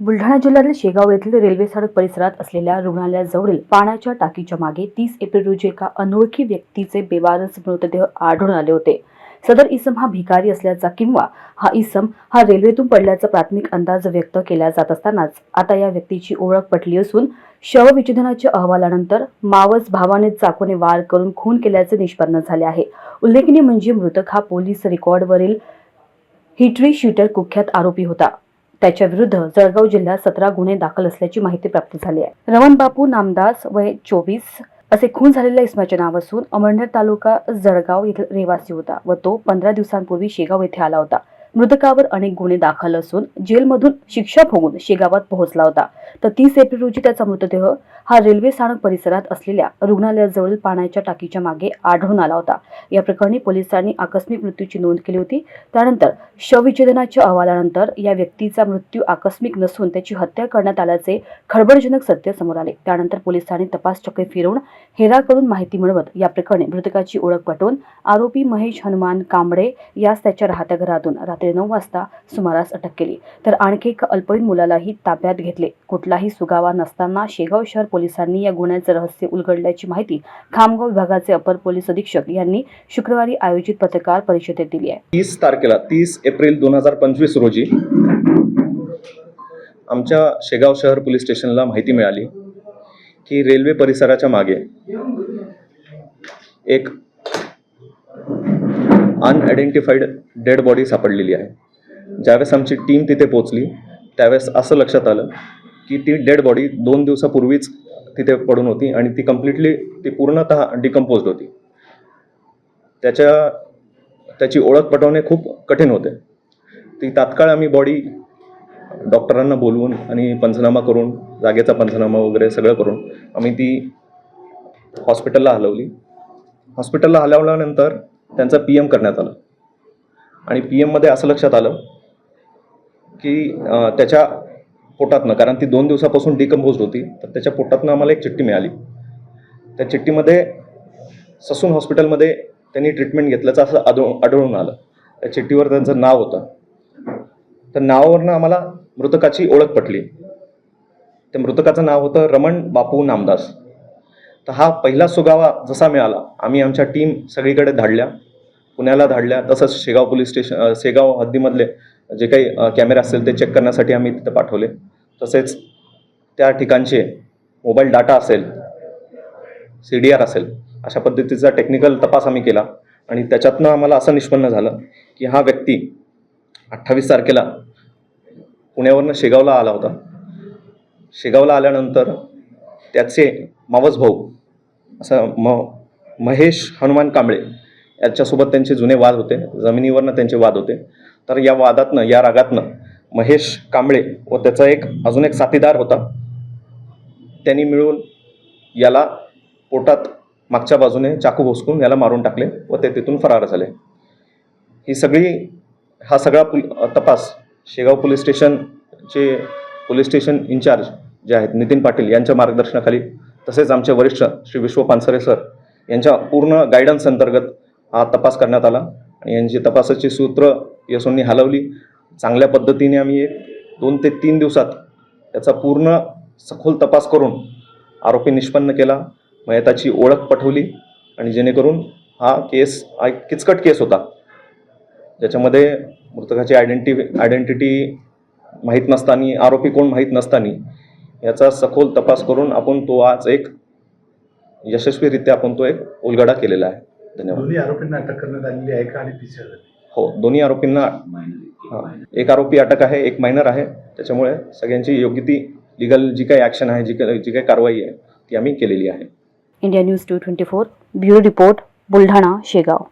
बुलढाणा जिल्ह्यातील शेगाव येथील रेल्वे स्थानक परिसरात असलेल्या रुग्णालयाजवळील पाण्याच्या टाकीच्या मागे तीस एप्रिल रोजी एका अनोळखी व्यक्तीचे बेवारस मृतदेह आढळून आले होते. सदर इसम हा भिकारी असल्याचा किंवा हा इसम हा रेल्वेतून पडल्याचा प्राथमिक अंदाज व्यक्त केला जात असतानाच आता या व्यक्तीची ओळख पटली असून शवविच्छेदनाच्या अहवालानंतर मावस भावाने चाकूने वार करून खून केल्याचे निष्पन्न झाले आहे. उल्लेखनीय म्हणजे मृतक हा पोलीस रेकॉर्डवरील हिटरी शूटर कुख्यात आरोपी होता. त्याच्या विरुद्ध जळगाव जिल्ह्यात सतरा गुन्हे दाखल असल्याची माहिती प्राप्त झाली आहे. रमण बापू नामदास वय चोवीस असे खून झालेल्या इसमाचे नाव असून अमळनेर तालुका जळगाव येथील रहिवासी होता व तो पंधरा दिवसांपूर्वी शेगाव येथे आला होता. मृतकावर अनेक गुन्हे दाखल असून जेलमधून शिक्षा भोगून शेगावात पोहोचला होता. तर तीस एप्रिल रोजी त्याचा मृतदेह हा रेल्वे स्थानक परिसरात असलेल्या रुग्णालयाजवळील पाण्याच्या टाकीच्या मागे आढळून आला होता. या प्रकरणी पोलिसांनी आकस्मिक मृत्यूची नोंद केली होती. त्यानंतर शवविच्छेदनाच्या अहवालानंतर या व्यक्तीचा मृत्यू आकस्मिक नसून त्याची हत्या करण्यात आल्याचे खळबळजनक सत्य समोर आले. त्यानंतर पोलिसांनी तपास चक्रे फिरवून हेराकडून माहिती मिळवत या प्रकरणी मृतकाची ओळख पटवून आरोपी महेश हनुमान कांबळे यास त्याच्या राहत्या घरातून रात्री नऊ वाजता सुमारास अटक केली. तर आणखी एका अल्पवयीन मुलालाही ताब्यात घेतले. कुठलाही सुगावा नसताना शेगाव शहर पोलिसांनी या गुन्ह्याचे रहस्य उलगडल्याची माहिती खामगाव विभागाचे अपर पोलीस अधीक्षक यांनी शुक्रवारी आयोजित पत्रकार परिषदेत दिली आहे. तीस तारखेला तीस एप्रिल दोन हजार पंचवीस रोजी आमच्या शेगाव शहर पोलीस स्टेशनला माहिती मिळाली की रेल्वे परिसराच्या मागे एक अनआयडेंटिफाईड डेड बॉडी सापडलेली आहे. ज्यावेळेस आमची टीम तिथे पोचली त्यावेळेस असं लक्षात आलं की ती डेड बॉडी दोन दिवसापूर्वीच तिथे पडून होती आणि ती कम्प्लिटली ती पूर्णतः डिकम्पोज होती. त्याच्या त्याची ओळख पटवणे खूप कठीण होते. ती तात्काळ आम्ही बॉडी डॉक्टरांना बोलवून आणि पंचनामा करून जागेचा पंचनामा वगैरे सगळं करून आम्ही ती हॉस्पिटलला हलवली. हॉस्पिटलला हलवल्यानंतर त्यांचा पी एम करण्यात आलं. आणि पी एममध्ये असं लक्षात आलं की त्याच्या पोटातनं कारण ती दोन दिवसापासून डिकम्पोज होती तर त्याच्या पोटातनं आम्हाला एक चिठ्ठी मिळाली. त्या चिठ्ठीमध्ये ससून हॉस्पिटलमध्ये त्यांनी ट्रीटमेंट घेतल्याचं असं आढळून आढळून आलं. त्या चिठ्ठीवर त्यांचं नाव होतं. तर नावावरनं आम्हाला मृतकाची ओळख पटली. त्या मृतकाचं नाव होतं रमण बापू नामदास. तर हा पहिला सुगावा जसा मिळाला आम्ही आमच्या टीम सगळीकडे धाडल्या. पुण्याला धाडल्या. तसंच शेगाव पोलीस स्टेशन शेगाव हद्दीमधले जे काही कॅमेरा कॅमेरे असतील ते चेक करण्यासाठी आम्ही तिथं पाठवले. तसेच त्या ठिकाणचे मोबाईल डाटा असेल सी डी आर असेल अशा पद्धतीचा टेक्निकल तपास आम्ही केला. आणि त्याच्यातनं आम्हाला असं निष्पन्न झालं की हा व्यक्ती अठ्ठावीस तारखेला पुण्यावरनं शेगावला आला होता. शेगावला आल्यानंतर त्याचे मावस भाऊ असं म महेश हनुमान कांबळे याच्यासोबत त्यांचे जुने वाद होते जमिनीवरनं त्यांचे वाद होते. तर या वादातनं या रागातनं महेश कांबळे व त्याचा एक अजून एक साथीदार होता. त्यांनी मिळून याला पोटात मागच्या बाजूने चाकू भोसकून याला मारून टाकले व ते तिथून फरार झाले. ही सगळी हा सगळा पुल तपास शेगाव पोलीस स्टेशनचे पोलीस स्टेशन इन्चार्ज जे आहेत नितीन पाटील यांच्या मार्गदर्शनाखाली तसेच आमचे वरिष्ठ श्री विश्व पानसरे सर यांच्या पूर्ण गायडन्स अंतर्गत हा तपास करण्यात आला. आणि यांची तपासाची सूत्र यशोंनी हलवली. चांगल्या पद्धतीने आम्ही एक दोन ते तीन दिवसात याचा पूर्ण सखोल तपास करून आरोपी निष्पन्न केला. मयताची ओळख पटवली आणि जेणेकरून हा केस हा एक किचकट केस होता. ज्याच्यामध्ये मृतकाची आयडेंटि आयडेंटिटी माहीत नसताना आरोपी कोण माहीत नसताना याचा सखोल तपास करून आपण तो आज एक यशस्वीरित्या आपण तो एक उलगडा केलेला आहे. धन्यवाद. दोन्ही आरोपींना अटक करण्यात आलेली आहे का आणि तिसऱ्या हो दोन्ही आरोपींना हा, एक आरोपी अटक आहे एक मायनर आहे. त्याच्यामुळे सगळ्यांची योग्य ती लिगल जी काही ॲक्शन आहे जी काही जी काही कारवाई आहे ती आम्ही केलेली आहे. India news two twenty four bureau report Buldhana Shegaon.